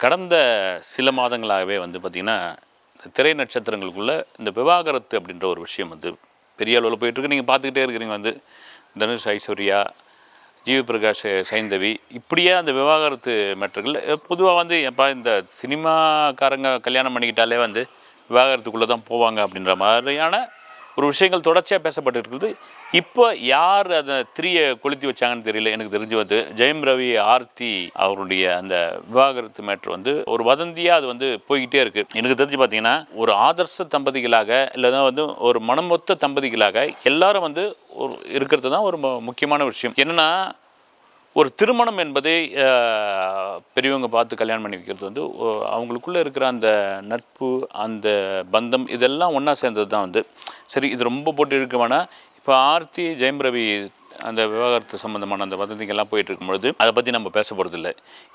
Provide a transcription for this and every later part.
கடந்த சில மாதங்களாகவே வந்து பார்த்திங்கன்னா இந்த திரை நட்சத்திரங்களுக்குள்ளே இந்த விவாகரத்து அப்படின்ற ஒரு விஷயம் வந்து பெரிய அளவில் போயிட்டுருக்கு. நீங்கள் பார்த்துக்கிட்டே இருக்கிறீங்க வந்து தனுஷ் ஐஸ்வர்யா ஜீவி பிரகாஷ் சைந்தவி இப்படியே அந்த விவாகரத்து மேட்டர்கள் பொதுவாக வந்து எப்போ இந்த சினிமாக்காரங்க கல்யாணம் பண்ணிக்கிட்டாலே வந்து விவாகரத்துக்குள்ளே தான் போவாங்க அப்படின்ற மாதிரியான ஒரு விஷயங்கள் தொடர்ச்சியாக பேசப்பட்டு இருக்குது இப்போ யார் அந்த திரியை கொளுத்தி வச்சாங்கன்னு தெரியல எனக்கு தெரிஞ்சு வந்து ஜெயம் ரவி ஆர்த்தி அவருடைய அந்த விவாகரத்து மேட்ரு வந்து ஒரு வதந்தியாக அது வந்து போய்கிட்டே இருக்கு. எனக்கு தெரிஞ்சு பார்த்தீங்கன்னா ஒரு ஆதர்ச தம்பதிகளாக இல்லைன்னா வந்து ஒரு மனமொத்த தம்பதிகளாக எல்லாரும் வந்து ஒரு இருக்கிறது தான் ஒரு முக்கியமான விஷயம். என்னன்னா ஒரு திருமணம் என்பதை பெரியவங்க பார்த்து கல்யாணம் பண்ணி வைக்கிறது வந்து அவங்களுக்குள்ளே இருக்கிற அந்த நட்பு அந்த பந்தம் இதெல்லாம் ஒன்றா சேர்ந்தது தான் வந்து. சரி இது ரொம்ப போட்டு இருக்க வேணாம் இப்போ ஆர்த்தி ஜெயம் ரவி அந்த விவகாரத்து சம்மந்தமான அந்த வதந்திகள்லாம் போயிட்டு இருக்கும்பொழுது அதை பற்றி நம்ம பேச போகிறதில்ல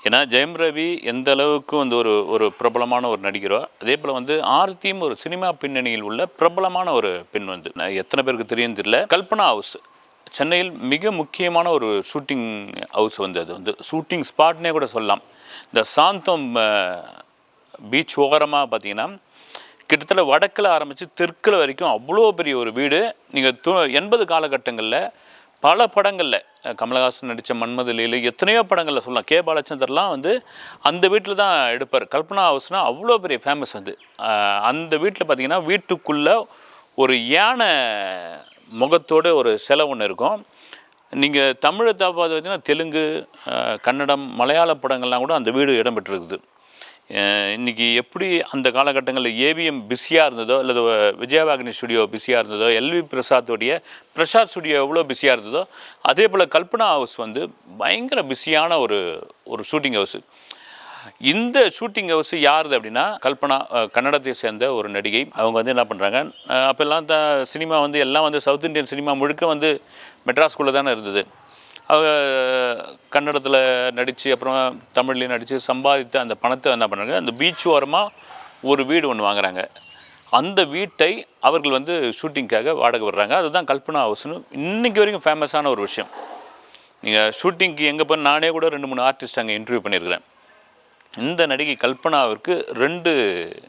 ஏன்னா ஜெயம் ரவி எந்த அளவுக்கு வந்து ஒரு ஒரு பிரபலமான ஒரு நடிகரோ அதே போல் வந்து ஆர்த்தியும் ஒரு சினிமா பின்னணியில் உள்ள பிரபலமான ஒரு பெண் வந்து. நான் எத்தனை பேருக்கு தெரியும் தெரியல. கல்பனா ஹவுஸ் சென்னையில் மிக முக்கியமான ஒரு ஷூட்டிங் ஹவுஸ் வந்து அது. வந்து ஷூட்டிங் ஸ்பாட்னே கூட சொல்லலாம். இந்த சாந்தம் பீச் ஓரமாக பார்த்தீங்கன்னா கிட்டத்தட்ட வடக்கில் ஆரம்பித்து தெற்கில் வரைக்கும் அவ்வளோ பெரிய ஒரு வீடு. நீங்கள் து எண்பது காலகட்டங்களில் பல படங்களில் கமலஹாசன் நடித்த மன்மத எத்தனையோ படங்களில் சொல்லலாம். கே. பாலச்சந்தர்லாம் வந்து அந்த வீட்டில் தான் எடுப்பார். கல்பனா ஹவுஸ்னால் அவ்வளோ பெரிய ஃபேமஸ் வந்து அந்த வீட்டில் பார்த்தீங்கன்னா வீட்டுக்குள்ளே ஒரு யானை முகத்தோட ஒரு சிலை ஒன்று இருக்கும். நீங்கள் தமிழை பார்த்து பார்த்தீங்கன்னா தெலுங்கு கன்னடம் மலையாள படங்கள்லாம் கூட அந்த வீடு இடம்பெற்றிருக்குது. இன்றைக்கி எப்படி அந்த காலகட்டங்களில் ஏவிஎம் பிஸியாக இருந்ததோ அல்லது விஜயவாகினி ஸ்டுடியோ பிஸியாக இருந்ததோ எல்வி பிரசாத்தோடைய பிரசாத் ஸ்டுடியோ எவ்வளோ பிஸியாக இருந்ததோ அதே போல் கல்பனா ஹவுஸ் வந்து பயங்கர பிஸியான ஒரு ஒரு ஷூட்டிங் ஹவுஸ் இந்த ஷூட்டிங் ஹவுஸ் யாருது அப்படின்னா கல்பனா கன்னடத்தை சேர்ந்த ஒரு நடிகை. அவங்க வந்து என்ன பண்ணுறாங்க அப்போல்லாம் த சினிமா வந்து எல்லாம் வந்து சவுத் இந்தியன் சினிமா முழுக்க வந்து மெட்ராஸ்குள்ளே தானே இருந்தது. கன்னடத்தில் நடித்து அப்புறம் தமிழ்லேயும் நடித்து சம்பாதித்த அந்த பணத்தை என்ன பண்ணுறாங்க அந்த பீச் ஓரமாக ஒரு வீடு ஒன்று வாங்குறாங்க. அந்த வீட்டை அவர்கள் வந்து ஷூட்டிங்க்காக வாடகை விடுறாங்க. அதுதான் கல்பனா ஹவுஸ்னு இன்றைக்கி வரைக்கும் ஃபேமஸான ஒரு விஷயம். நீங்கள் ஷூட்டிங்க்கு எங்கே போய் நானே கூட ரெண்டு மூணு ஆர்டிஸ்ட் அங்கே இன்டர்வியூ பண்ணியிருக்கிறேன். இந்த நடிகை கல்பனாவிற்கு ரெண்டு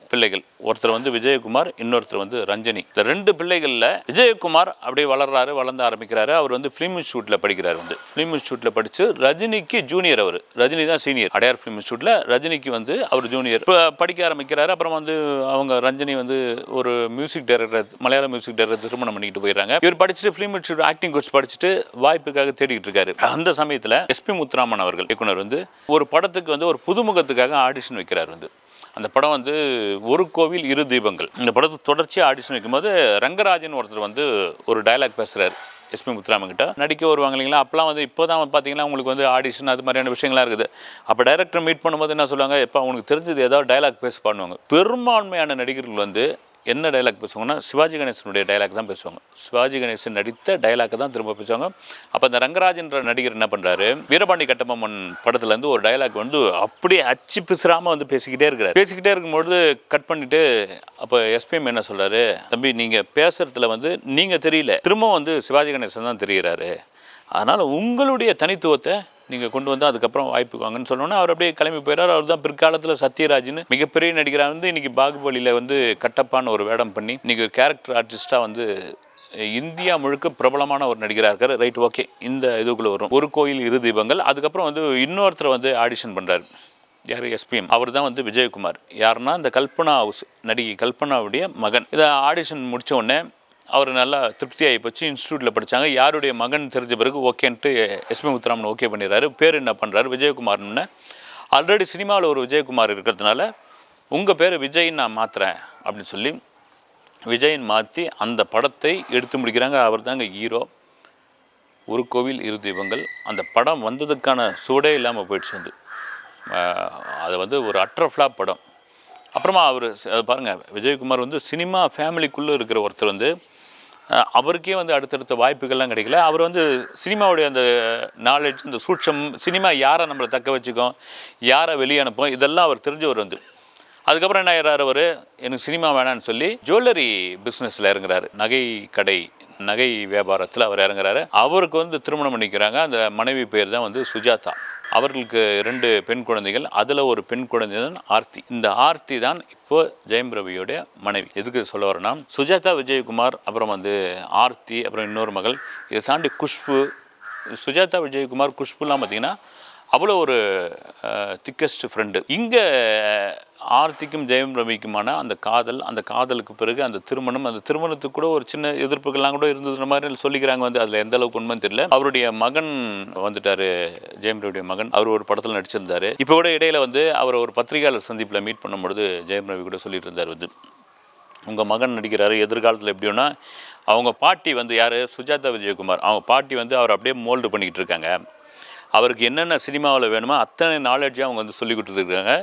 பிள்ளைகள். ஒருத்தர் வந்து விஜயகுமார் இன்னொருத்தர் வந்து ரஞ்சனி. இந்த ரெண்டு பிள்ளைகளில் விஜயகுமார் அப்படியே வளர்றாரு வளர்ந்து ஆரம்பிக்கிறாரு. அவர் வந்து ஃபிலிம் இன்ஸ்டியூட்டில் படிக்கிறார் வந்து. ஃபிலிம் இன்ஸ்டியூட்டில் படித்து ரஜினிக்கு ஜூனியர் அவர். ரஜினி தான் சீனியர் அடையார் ஃபிலிம் இன்ஸ்டியூட்டில் ரஜினிக்கு வந்து அவர் ஜூனியர் இப்போ படிக்க ஆரம்பிக்கிறாரு. அப்புறம் வந்து அவங்க ரஞ்சனி வந்து ஒரு மியூசிக் டைரக்டர் மலையாள மியூசிக் டைரக்டர் திருமணம் பண்ணிக்கிட்டு போயிடுறாங்க. இவர் படிச்சுட்டு ஃபிலிம் இன்ஸ்டியூட் ஆக்டிங் கோர்ஸ் படிச்சுட்டு வாய்ப்புக்காக தேடிக்கிட்டு இருக்காரு. அந்த சமயத்தில் எஸ்பி முத்துராமன் அவர்கள் இயக்குனர் வந்து ஒரு படத்துக்கு வந்து ஒரு புதுமுகத்துக்கு படத்துக்காக ஆடிஷன் வைக்கிறார் வந்து. அந்த படம் வந்து ஒரு கோவில் இரு தீபங்கள். இந்த படத்துக்கு தொடர்ச்சியாக ஆடிஷன் வைக்கும்போது ரங்கராஜன் ஒருத்தர் வந்து ஒரு டயலாக் பேசுகிறார் எஸ்பி முத்துராமன் கிட்ட. நடிக்க வருவாங்க இல்லைங்களா? அப்போலாம் வந்து இப்போ தான் பார்த்தீங்கன்னா உங்களுக்கு வந்து ஆடிஷன் அது மாதிரியான விஷயங்கள்லாம் இருக்குது. அப்போ டைரக்டர் மீட் பண்ணும்போது என்ன சொல்லுவாங்க? இப்போ அவனுக்கு தெரிஞ்சது ஏதாவது டயலாக் பேச பண்ணுவாங்க. பெரும்பான்மையான நடிகர்கள் வந்து என்ன டைலாக் பேசுவாங்கன்னா சிவாஜி கணேசனுடைய டைலாக் தான் பேசுவாங்க. சிவாஜி கணேசன் நடித்த டைலாக் தான் திரும்ப பேசுவாங்க. அப்போ இந்த ரங்கராஜன்ற நடிகர் என்ன பண்ணுறாரு வீரபாண்டி கட்டபொம்மன் படத்துலேருந்து ஒரு டைலாக் வந்து அப்படியே அச்சு பிசுறாமல் வந்து பேசிக்கிட்டே இருக்கிறார். பேசிக்கிட்டே இருக்கும்போது கட் பண்ணிட்டு அப்போ எஸ்பிஎம் என்ன சொல்கிறாரு தம்பி நீங்கள் பேசுகிறதுல வந்து நீங்கள் தெரியல. திரும்ப வந்து சிவாஜி கணேசன் தான் தெரிகிறாரு அதனால் உங்களுடைய தனித்துவத்தை நீங்கள் கொண்டு வந்து அதுக்கப்புறம் வாய்ப்பு வாங்கன்னு சொன்னோன்னே அவர் அப்படியே கிளம்பி போயிடார் அவர் தான் பிற்காலத்தில் சத்யராஜ்னு மிகப்பெரிய நடிகராக வந்து இன்றைக்கி பாகுபலியில் வந்து கட்டப்பான ஒரு வேடம் பண்ணி இன்னைக்கு கேரக்டர் ஆர்டிஸ்ட்டாக வந்து இந்தியா முழுக்க பிரபலமான ஒரு நடிகராக இருக்கார். ரைட் ஓகே இந்த இதுக்குள்ளே வரும். ஒரு கோயில் இரு தீபங்கள் அதுக்கப்புறம் வந்து இன்னொருத்தர் வந்து ஆடிஷன் பண்ணுறாரு யார்? எஸ்பிஎம் அவர் தான் வந்து விஜயகுமார். யாருன்னா இந்த கல்பனா ஹவுஸ் நடிகை கல்பனாவுடைய மகன். இதை ஆடிஷன் முடித்த உடனே அவர் நல்லா திருப்தியாகி போச்சு. இன்ஸ்டியூட்டில் படித்தாங்க யாருடைய மகன் தெரிஞ்ச பிறகு ஓகேன்ட்டு எஸ்பி முத்துராமன் ஓகே பண்ணிடுறாரு. பேர் என்ன பண்ணுறாரு விஜயகுமார்னு ஆல்ரெடி சினிமாவில் ஒரு விஜயகுமார் இருக்கிறதுனால உங்கள் பேர் விஜய்ன்னு நான் மாற்றுறேன் அப்படின்னு சொல்லி விஜயன் மாற்றி அந்த படத்தை எடுத்து முடிக்கிறாங்க. அவர் தாங்க ஹீரோ. ஒரு கோவில் இரு தெய்வங்கள் அந்த படம் வந்ததுக்கான சூடே இல்லாமல் போயிடுச்சு வந்து. அது வந்து ஒரு அட்ர ஃப்ளாப் படம். அப்புறமா அவர் பாருங்கள் விஜயகுமார் வந்து சினிமா ஃபேமிலிக்குள்ளே இருக்கிற ஒருத்தர் வந்து அவருக்கே வந்து அடுத்தடுத்த வாய்ப்புகள்லாம் கிடைக்கல. அவர் வந்து சினிமாவுடைய அந்த நாலேஜ் இந்த சூட்சம் சினிமா யாரை நம்மளை தக்க வச்சுக்கோம் யாரை வெளியே அனுப்பும் இதெல்லாம் அவர் தெரிஞ்சவர் வந்து. அதுக்கப்புறம் என்ன ஆகிறார் அவர்? எனக்கு சினிமா வேணான்னு சொல்லி ஜுவல்லரி பிஸ்னஸில் இறங்குறாரு. நகை கடை நகை வியாபாரத்தில் அவர் இறங்குறாரு. அவருக்கு வந்து திருமணம் பண்ணிக்கிறாங்க. அந்த மனைவி பேர் தான் வந்து சுஜாதா. அவர்களுக்கு ரெண்டு பெண் குழந்தைகள். அதில் ஒரு பெண் குழந்தை தான் ஆர்த்தி. இந்த ஆர்த்தி தான் இப்போ ஜெயம் ரவியோடைய மனைவி. எதுக்கு சொல்ல வரேன்னா சுஜாதா விஜயகுமார் அப்புறம் வந்து ஆர்த்தி அப்புறம் இன்னொரு மகள். இதை தாண்டி குஷ்பு சுஜாதா விஜயகுமார் குஷ்புலாம் பார்த்திங்கன்னா அவ்வளோ ஒரு திக்கஸ்ட் ஃப்ரெண்டு இங்கே ஆர்த்திக்கும் ஜெயம் ரவிக்குமான அந்த காதல் அந்த காதலுக்கு பிறகு அந்த திருமணம் அந்த திருமணத்துக்கு கூட ஒரு சின்ன எதிர்ப்புகள்லாம் கூட இருந்தது மாதிரி சொல்லிக்கிறாங்க வந்து அதில் எந்த அளவுக்கு உண்மைன்னு தெரியல. அவருடைய மகன் வந்துட்டாரு ஜெயம் ரவியுடைய மகன். அவர் ஒரு படத்தில் நடிச்சிருந்தாரு. இப்போ கூட இடையில வந்து அவர் ஒரு பத்திரிகையாளர் சந்திப்பில் மீட் பண்ணும்பொழுது ஜெயம் ரவி கூட சொல்லிட்டு இருந்தார் வந்து. உங்கள் மகன் நடிக்கிறாரு எதிர்காலத்தில் எப்படின்னா அவங்க பாட்டி வந்து யார்? சுஜாதா விஜயகுமார். அவங்க பாட்டி வந்து அவர் அப்படியே மோல்டு பண்ணிக்கிட்டு இருக்காங்க. அவருக்கு என்னென்ன சினிமாவில் வேணுமோ அத்தனை நாலேஜையும் அவங்க வந்து சொல்லி கொடுத்துருக்காங்க.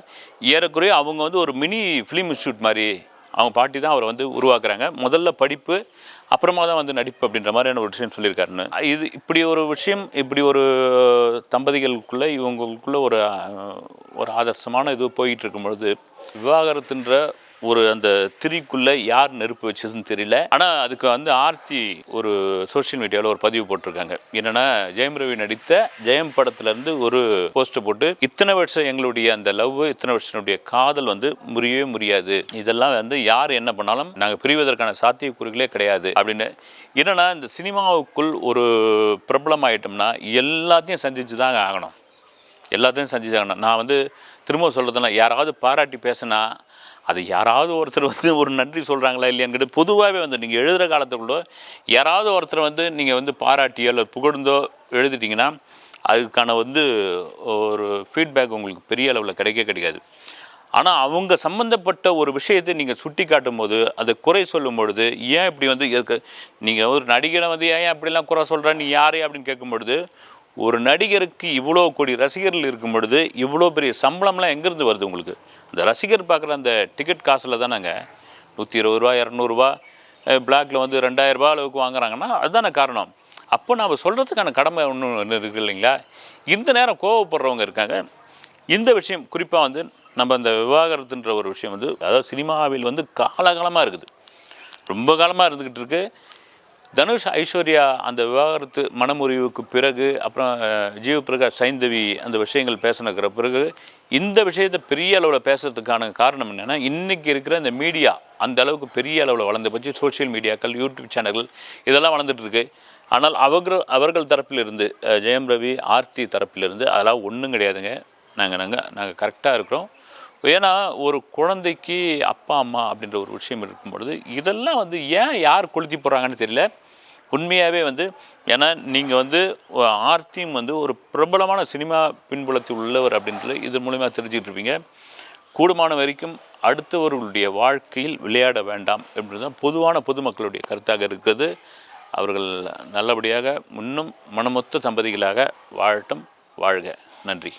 ஏறக்குறைய அவங்க வந்து ஒரு மினி ஃபிலிம் இன்ஸ்டியூட் மாதிரி அவங்க பாட்டி தான் அவரை வந்து உருவாக்குறாங்க. முதல்ல படிப்பு அப்புறமா தான் வந்து நடிப்பு அப்படின்ற மாதிரியான ஒரு விஷயம் சொல்லியிருக்காருன்னு. இது இப்படி ஒரு விஷயம் இப்படி ஒரு தம்பதிகளுக்குள்ளே இவங்களுக்குள்ளே ஒரு ஒரு ஆதர்சமான இது போயிட்டு இருக்கும் பொழுது விவாகரத்துன்ற ஒரு அந்த திரிக்குள்ளே யார் நெருப்பு வச்சதுன்னு தெரியல. ஆனால் அதுக்கு வந்து ஆர்த்தி ஒரு சோஷியல் மீடியாவில் ஒரு பதிவு போட்டிருக்காங்க. என்னன்னா ஜெயம் ரவி நடித்த ஜெயம் படத்துலேருந்து ஒரு போஸ்டர் போட்டு இத்தனை வருஷம் எங்களுடைய அந்த லவ் இத்தனை வருஷனுடைய காதல் வந்து முறியவே முடியாது இதெல்லாம் வந்து யார் என்ன பண்ணாலும் நாங்கள் பிரிவதற்கான சாத்தியக்கூறுகளே கிடையாது அப்படின்னு. என்னென்னா இந்த சினிமாவுக்குள் ஒரு பிரபலம் ஆயிட்டோம்னா எல்லாத்தையும் சந்தித்து தாங்க ஆகணும். எல்லாத்தையும் செஞ்சுட்டாங்க நான் வந்து திரும்ப சொல்கிறதுனா யாராவது பாராட்டி பேசினா அது யாராவது ஒருத்தர் வந்து ஒரு நன்றி சொல்கிறாங்களா இல்லையான்னு பொதுவாகவே வந்து நீங்கள் எழுதுகிற காலத்துக்குள்ளோ யாராவது ஒருத்தர் வந்து நீங்கள் வந்து பாராட்டியோ இல்லை புகழ்ந்தோ எழுதிட்டிங்கன்னா அதுக்கான வந்து ஒரு ஃபீட்பேக் உங்களுக்கு பெரிய அளவில் கிடைக்க கிடைக்காது. ஆனால் அவங்க சம்மந்தப்பட்ட ஒரு விஷயத்தை நீங்கள் சுட்டி காட்டும் போது அதை குறை சொல்லும் பொழுது ஏன் இப்படி வந்து நீங்கள் ஒரு நடிகரை வந்து ஏன் அப்படிலாம் குறை சொல்கிற நீ யாரே அப்படின்னு கேட்கும் பொழுது ஒரு நடிகருக்கு இவ்வளோ கோடி ரசிகர்கள் இருக்கும் பொழுது இவ்வளோ பெரிய சம்பளம்லாம் எங்கேருந்து வருது உங்களுக்கு? இந்த ரசிகர் பார்க்குற அந்த டிக்கெட் காசில் தானேங்க. நூற்றி இருபது ரூபா இரநூறுவா பிளாக்ல வந்து ரெண்டாயிரம் அளவுக்கு வாங்குறாங்கன்னா அதுதானே காரணம். அப்போ நாம் சொல்கிறதுக்கான கடமை ஒன்று இருக்குது இல்லைங்களா? இந்த நேரம் கோவப்படுறவங்க இருக்காங்க. இந்த விஷயம் குறிப்பாக வந்து நம்ம அந்த விவாகரத்துன்ற ஒரு விஷயம் வந்து அதாவது சினிமாவில் வந்து காலகாலமாக இருக்குது. ரொம்ப காலமாக இருந்துக்கிட்டு இருக்குது தனுஷ் ஐஸ்வர்யா அந்த விவாகரத்து மனமுறிவுக்கு பிறகு அப்புறம் ஜீவ பிரகாஷ் சைந்தவி அந்த விஷயங்கள் பேசினக்கிற பிறகு இந்த விஷயத்தை பெரிய அளவில் பேசுறதுக்கான காரணம் என்னென்னா இன்றைக்கி இருக்கிற இந்த மீடியா அந்த அளவுக்கு பெரிய அளவில் வளர்ந்து போச்சு சோஷியல் மீடியாக்கள் யூடியூப் சேனல்கள் இதெல்லாம் வளர்ந்துட்டு இருக்கு ஆனால் அவர்கள் அவர்கள் தரப்பிலிருந்து ஜெயம் ரவி ஆர்த்தி தரப்பிலிருந்து அதெல்லாம் ஒன்றும் கிடையாதுங்க. நாங்கள் நாங்கள் நாங்கள் கரெக்டாக இருக்கிறோம். ஏன்னா ஒரு குழந்தைக்கு அப்பா அம்மா அப்படின்ற ஒரு விஷயம் இருக்கும் பொழுது இதெல்லாம் வந்து ஏன் யார் கொளுத்தி போடுறாங்கன்னு தெரியல. உண்மையாகவே வந்து ஏன்னா நீங்கள் வந்து ஆர்த்தியும் வந்து ஒரு பிரபலமான சினிமா பின்புலத்தில் உள்ளவர் அப்படின்றது இது மூலிமா தெரிஞ்சுக்கிட்டு இருப்பீங்க. கூடுமான வரைக்கும் அடுத்தவர்களுடைய வாழ்க்கையில் விளையாட வேண்டாம் அப்படின்றது தான் பொதுவான பொதுமக்களுடைய கருத்தாக இருக்கிறது. அவர்கள் நல்லபடியாக இன்னும் மனமொத்த தம்பதிகளாக வாழட்டும். வாழ்க. நன்றி.